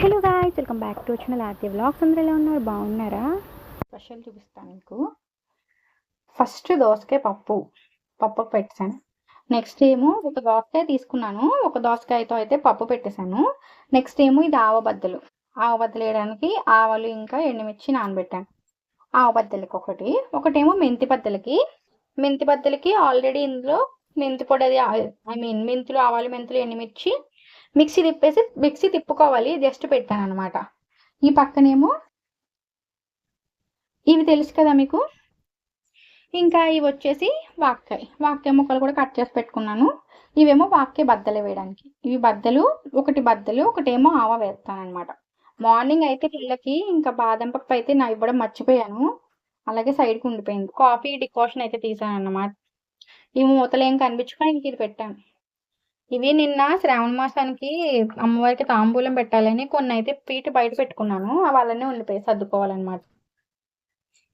Hello guys welcome back to వచ్చిన లాతి vlogs. అందరూ ఎలా ఉన్నారు? బాగున్నారా? స్పెషల్ చూపిస్తాను మీకు. ఫస్ట్ దోసకాయ పప్పు. పప్పు పెట్టాను నెక్స్ట్ ఏమో ఒక దోసకాయ తీసుకున్నాను. ఒక దోసకాయతో అయితే పప్పు పెట్టేశాను. నెక్స్ట్ ఏమో ఇది ఆవబద్దలు ఆవబద్దలు వేయడానికి ఆవాలు ఇంకా ఎండుమిర్చి నానబెట్టాను. ఆవబద్దలకి ఒకటి. ఒకటేమో మెంతి బద్దలకి. మెంతి బద్దలకి ఆల్రెడీ ఇందులో మెంతి పొడి అది ఐ మీన్ మెంతులు ఆవాలు మెంతులు ఎండుమిర్చి మిక్సీ తిప్పేసి మిక్సీ తిప్పుకోవాలి జస్ట్ పెట్టాను అనమాట ఈ పక్కనేమో ఇవి తెలుసు కదా మీకు? ఇంకా ఇవి వచ్చేసి వాక్కాయ. వాక్కాయ ముక్కలు కూడా కట్ చేసి పెట్టుకున్నాను. ఇవేమో వాక్కాయ బద్దలు వేయడానికి. ఇవి బద్దలు ఒకటి బద్దలు ఒకటేమో ఆవ వేస్తాను అనమాట మార్నింగ్ అయితే పిల్లకి ఇంకా బాదం పప్పు అయితే నా ఇవ్వడం మర్చిపోయాను. అలాగే సైడ్కి ఉండిపోయింది. కాఫీ డికాషన్ అయితే తీసాను అన్నమాట ఇవి మూతలేం కనిపించుకొని ఇంక ఇది పెట్టాను. ఇవి నిన్న శ్రావణ మాసానికి అమ్మవారికి తాంబూలం పెట్టాలని కొన్ని అయితే పీట బయట పెట్టుకున్నాను. వాళ్ళనే ఉండిపోయి సర్దుకోవాలన్నమాట.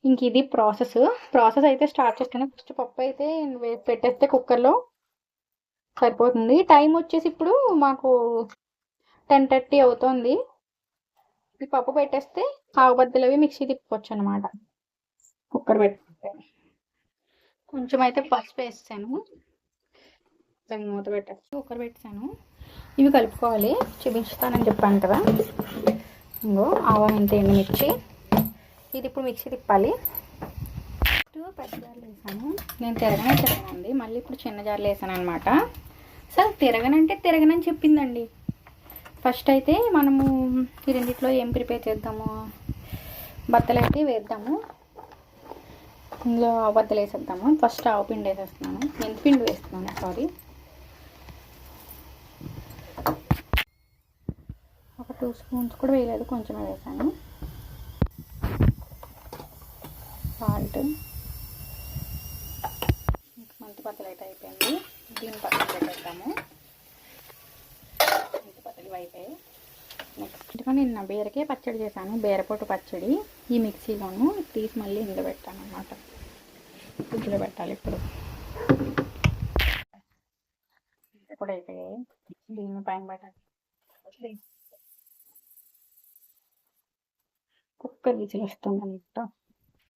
ఇంక ఇది ప్రాసెస్. ప్రాసెస్ అయితే స్టార్ట్ చేస్తాను. ఫస్ట్ పప్పు అయితే పెట్టేస్తే కుక్కర్లో సరిపోతుంది. టైం వచ్చేసి ఇప్పుడు మాకు టెన్ థర్టీ అవుతుంది. ఈ పప్పు పెట్టేస్తే ఆవుబద్దలు అవి మిక్సీ తిప్పుకోవచ్చు అనమాట కుక్కర్ పెట్టుకుంటే. కొంచెం అయితే పసుపు వేస్తాను. దాన్ని మూత పెట్టేసి కుక్కర్ పెట్టాను ఇవి కలుపుకోవాలి. చూపించుతానని చెప్పాను కదా. ఇంకో ఆవా ఎంత ఎండుమిర్చి. ఇది ఇప్పుడు మిక్సీ తిప్పాలి. ఫస్ట్ పెద్ద జార్లు వేసాను. నేను తిరగనే తిరగనండి. మళ్ళీ ఇప్పుడు చిన్న జార్లు వేసాను అనమాట సార్ తిరగనంటే తిరగనని చెప్పిందండి. ఫస్ట్ అయితే మనము ఈ రెండిట్లో ఏం ప్రిపేర్ చేద్దాము? బత్తలు అయితే వేద్దాము. ఇందులో ఆవు బద్దలు వేసేద్దాము. ఫస్ట్ ఆవు పిండి వేసేస్తున్నాను. మెంతి పిండి వేస్తున్నాను సారీ టూ స్పూన్స్ కూడా వేయలేదు కొంచెమే వేసాను. సాల్ట్. మెంతి పచ్చడి అయితే అయిపోయింది. దీని పక్కన పెట్టేద్దాము. మెంతి పచ్చడి అయిపోయాయి. నెక్స్ట్ నిన్న బీరకే పచ్చడి చేశాను బీరపొట్టు పచ్చడి. ఈ మిక్సీలోను తీసి మళ్ళీ ఇందులో పెట్టాను అనమాట ఫ్రిడ్జ్లో పెట్టాలి ఇప్పుడు. ఇప్పుడు అయిపోయాయి. దీన్ని పైన పెట్టాలి. కుక్కర్ విజిల్ వస్తుంది అనమాట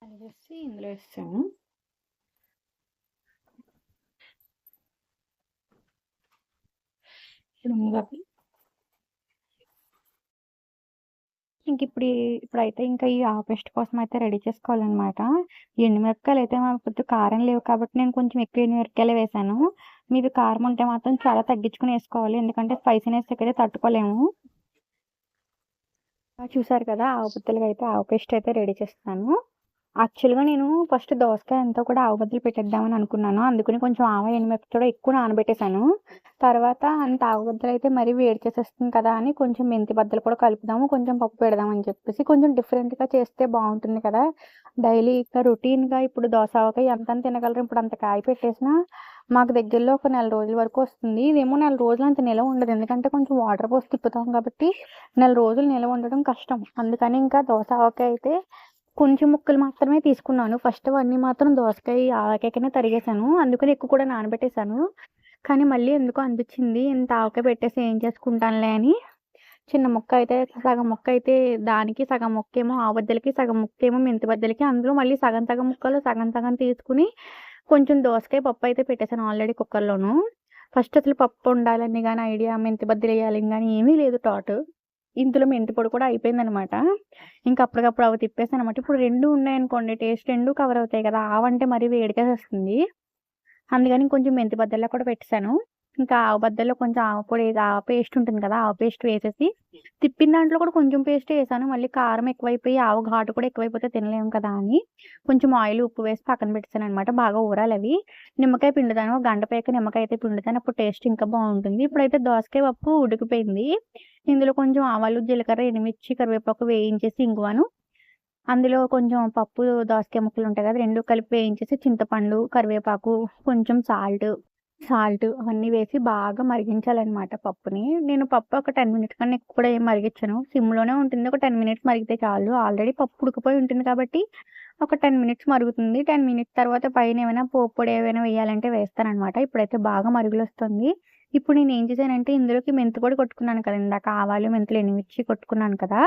అది వేసి ఇందులో ఇప్పుడు ఇంక ఇప్పుడు ఇప్పుడైతే ఇంకా ఈ పేస్ట్ కోసం అయితే రెడీ చేసుకోవాలన్నమాట. ఎండుమిరపకాయలు అయితే మాకు కారం లేవు కాబట్టి నేను కొంచెం ఎక్కువ ఎండుమిరపకాయలు వేసాను. మీరు కారం ఉంటే మాత్రం చాలా తగ్గించుకుని వేసుకోవాలి. ఎందుకంటే స్పైసీనెస్ అయితే తట్టుకోలేము. చూసారు కదా ఆవు పుత్తలకి అయితే ఆవు పేస్ట్ అయితే రెడీ చేస్తాను యాక్చువల్గా నేను ఫస్ట్ దోసకాయ అంతా కూడా ఆవు బద్దలు పెట్టేద్దామని అనుకున్నాను. అందుకని కొంచెం ఆవ ఎనిమిది ఎక్కువ నానబెట్టేశాను. తర్వాత అంత ఆవు బద్దలు అయితే మరీ వేడి చేసేస్తుంది కదా అని కొంచెం మెంతి బద్దలు కూడా కలుపుదాము కొంచెం పప్పు పెడదాం అని చెప్పేసి కొంచెం డిఫరెంట్గా చేస్తే బాగుంటుంది కదా. డైలీ ఇంకా రొటీన్గా ఇప్పుడు దోస ఆవకాయ ఎంత తినగలరు? ఇప్పుడు అంత కాయ పెట్టేసినా మాకు దగ్గరలో ఒక నెల రోజుల వరకు వస్తుంది. ఇదేమో నెల రోజులు అంత నిలవ ఉండదు. ఎందుకంటే కొంచెం వాటర్ పోసి తిప్పుతాం కాబట్టి నెల రోజులు నిలవ ఉండడం కష్టం. అందుకని ఇంకా దోస ఆవకాయ అయితే కొంచెం ముక్కలు మాత్రమే తీసుకున్నాను. ఫస్ట్ అవన్నీ మాత్రం దోసకాయ ఆవకాయకనే తరిగేశాను. అందుకని ఎక్కువ కూడా నానబెట్టేశాను. కానీ మళ్ళీ ఎందుకో అనిపించింది. ఇంత ఆవకాయ పెట్టేసి ఏం చేసుకుంటానులే అని. చిన్న ముక్క అయితే సగం ముక్క అయితే దానికి సగం ముక్కేమో ఏమో ఆవద్దలకి సగం ముక్కేమో మెంతి బద్దలకి అందులో మళ్ళీ సగం సగం ముక్కలు సగం సగం తీసుకుని కొంచెం దోసకాయ పప్పు అయితే పెట్టేశాను ఆల్రెడీ కుక్కర్లోను. ఫస్ట్ అసలు పప్పు ఉండాలని కానీ ఐడియా మెంతి బద్దలు వేయాలని కానీ ఏమీ లేదు థాట్ ఇందులో మెంతి పొడి కూడా అయిపోయిందనమాట. ఇంకా అప్పటికప్పుడు అవి తిప్పేసాను అనమాట ఇప్పుడు రెండు ఉన్నాయనుకోండి టేస్ట్ రెండు కవర్ అవుతాయి కదా ఆవంటే మరీ వేడికేసేస్తుంది వస్తుంది అందుకని కొంచెం మెంతి బద్దల్లా కూడా పెట్టేశాను. ఇంకా ఆవు బద్దల్లో కొంచెం ఆవు పొడి ఆవు పేస్ట్ ఉంటుంది కదా ఆవు పేస్ట్ వేసేసి తిప్పిన దాంట్లో కూడా కొంచెం పేస్ట్ వేసాను. మళ్ళీ కారం ఎక్కువైపోయి ఆవు ఘాటు కూడా ఎక్కువైపోతే తినలేము కదా అని కొంచెం ఆయిల్ ఉప్పు వేసి పక్కన పెట్టేసాను అనమాట బాగా ఊరాలి అవి. నిమ్మకాయ పిండుతాను. ఒక గంట పైకి నిమ్మకాయ అయితే పిండుతాను. అప్పుడు టేస్ట్ ఇంకా బాగుంటుంది. ఇప్పుడైతే దోసకాయ పప్పు ఉడికిపోయింది. ఇందులో కొంచెం ఆవాలు జీలకర్ర ఎండుమిర్చి కరివేపాకు వేయించేసి ఇంగువను. అందులో కొంచెం పప్పు దోసకాయ ముక్కలు ఉంటాయి కదా రెండు కలిపి వేయించేసి చింతపండు కరివేపాకు కొంచెం సాల్ట్ సాల్ట్ అవన్నీ వేసి బాగా మరిగించాలన్నమాట పప్పుని. నేను పప్పు ఒక టెన్ మినిట్స్ కన్నా ఎక్కువ కూడా ఏం మరిగించను. సిమ్లోనే ఉంటుంది. ఒక టెన్ మినిట్స్ మరిగితే చాలు. ఆల్రెడీ పప్పు ఉడికిపోయి ఉంటుంది కాబట్టి ఒక టెన్ మినిట్స్ మరుగుతుంది. టెన్ మినిట్స్ తర్వాత పైన ఏమైనా పోపు ఏమైనా వేయాలంటే వేస్తానమాట ఇప్పుడైతే బాగా మరుగులు వస్తుంది ఇప్పుడు నేను ఏం చేశానంటే ఇందులోకి మెంతి పొడి కొట్టుకున్నాను కదా. ఇందాక ఆవాలు మెంతులు ఎనిమిర్చి కొట్టుకున్నాను కదా.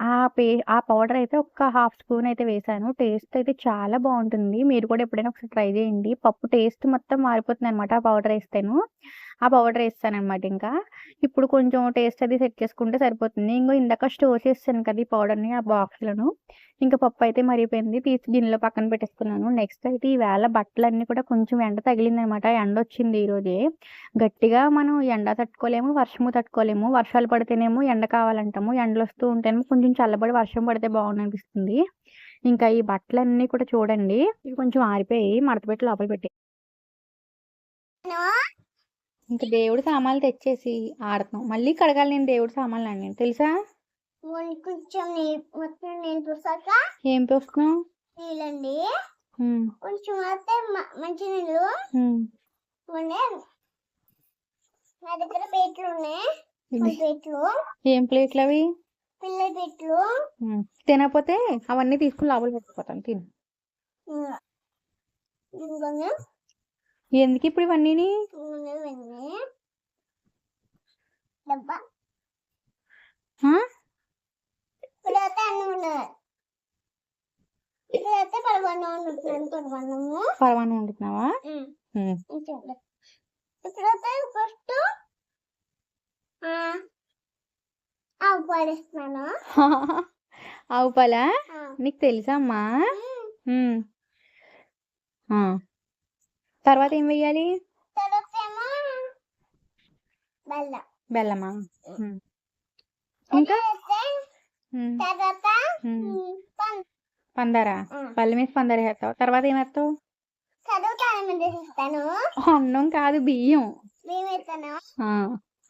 ఆ పే ఆ పౌడర్ అయితే ఒక హాఫ్ స్పూన్ అయితే వేసాను. టేస్ట్ అయితే చాలా బాగుంటుంది. మీరు కూడా ఎప్పుడైనా ఒకసారి ట్రై చేయండి. పప్పు టేస్ట్ మొత్తం మారిపోతుంది అనమాట ఆ పౌడర్ వేస్తేను. ఆ పౌడర్ వేస్తాను అనమాట ఇంకా. ఇప్పుడు కొంచెం టేస్ట్ అది సెట్ చేసుకుంటే సరిపోతుంది. ఇంకో ఇందాక స్టోర్ చేస్తాను కదా ఈ పౌడర్ని ఆ బాక్స్లను. ఇంకా పప్పు అయితే మరిగిపోయింది. తీసి గిన్నెలో పక్కన పెట్టేసుకున్నాను. నెక్స్ట్ అయితే ఈవేళ బట్టలన్నీ కూడా కొంచెం ఎండ తగిలింది అనమాట ఎండ వచ్చింది ఈరోజే. గట్టిగా మనం ఎండ తట్టుకోలేము వర్షము తట్టుకోలేము. వర్షాలు పడితేనేమో ఎండ కావాలంటాము. ఎండలు వస్తూ ఉంటేనేమో కొంచెం చల్లబడి వర్షం పడితే బాగుంది అనిపిస్తుంది ఇంకా ఈ బట్టలన్నీ కూడా చూడండి. ఇవి కొంచెం ఆరిపోయి మడత పెట్టి లోపల పెట్టి ఇంకా దేవుడి సామాన్లు తెచ్చేసి ఆడుతున్నాం మళ్ళీ కడగాలి నేను దేవుడి సామాన్లు అన్నీ. తెలుసా? కొంచెం మొత్తం నేను చూసాక ఏం పోస్తున్నావు నీళ్ళండి. కొంచెం అయితే మంచి నీళ్ళు. నా దగ్గర ప్లేట్లు ఉన్నాయి. ప్లేట్లు. ఏం ప్లేట్లు అవి? పిల్లల ప్లేట్లు. తినకపోతే అవన్నీ తీసుకుని లోపల పెట్టుకోతాను తిను. ఎందుకు ఇప్పుడు ఇవన్నీ నూనె వెన్నె డబ్బా ఇప్పుడైతే అన్నం ఉన్నది ఇప్పుడైతే పరమాన్నం వండుతున్నావా. ఇప్పుడైతే ఫస్ట్ ఆవు పాడేస్తున్నాను ఆవు పాలా? నీకు తెలుసా అమ్మా? ఉమ్. ఉమ్. ఆ. తర్వాత ఏం వెయ్యాలి? తర్వాత ఏమో బెల్లం. బెల్లమా. ఇంకా? పందారా? బెల్లం వేసి పందార వేస్తావు తర్వాత ఏం వేస్తావు చదువుతా అన్నం కాదు బియ్యం.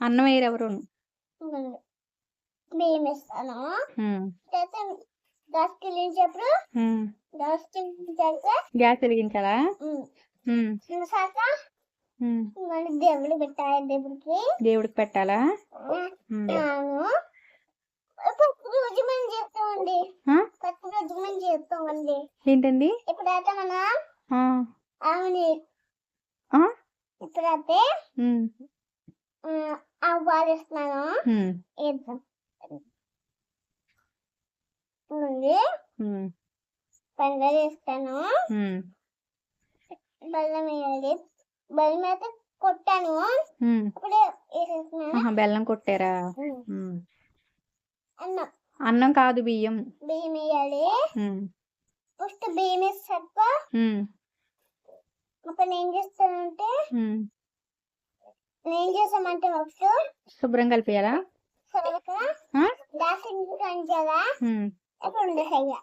అన్నం వేయరు ఎవరు. బియ్యం గ్యాస్ గ్యాస్ వెలిగించాలా మళ్ళీ దేవుడు పెట్టాలి దేవుడికి దేవుడికి పెట్టాలా రోజు మనం చేస్తామండి? పప్పు రోజు మనం చేస్తామండి ఏంటండి ఇప్పుడైతే మనం. ఆమెని ఆ? ఇప్పుడైతే ఉమ్. ఉమ్, ఆవు పాలిస్తున్నాను ఉమ్. వేద్దాం ముందు ఉమ్. పండుగ వేస్తాను ఉమ్. బెల్లం వేయాలి బెల్లం అయితే కొట్టాను. బెల్లం కొట్టారా. అన్నం. అన్నం కాదు బియ్యం. బియ్యం వేయాలి. ఫస్ట్ బియ్యం వేసాక. అప్పుడు ఏం చేస్తానంటే. నేను చేసామంటే ఫస్ట్ శుభ్రం కలిపేయాలా? కంచాలా ఉమ్. అప్పుడు ఉండేసయ్యా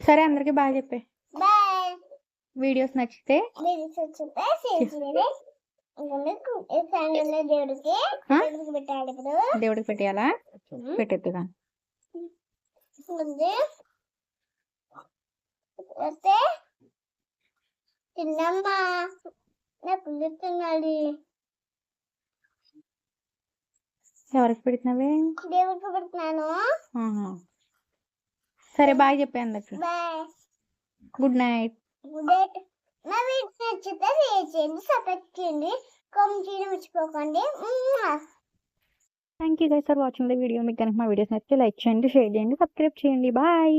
సరే అందరికి బాగా చెప్పే. బాయ్. వీడియోస్ నచ్చితే దేవుడికి పెట్టాలి పుల్లు తినాలి. ఎవరికి పెడుతున్నావే? దేవుడికి పెడుతున్నాను. సరే బాగా చెప్పే అందరికి bye. Good night good night నా వీడియో నచ్చితే షేర్ చేయండి సబ్స్క్రైబ్ చేయండి కామెంట్ చేయడం మర్చిపోకండి. Thank you guys for watching the video మీకు కనుక మా వీడియోస్ నచ్చితే లైక్ చేయండి షేర్ చేయండి సబ్స్క్రైబ్ చేయండి. బాయ్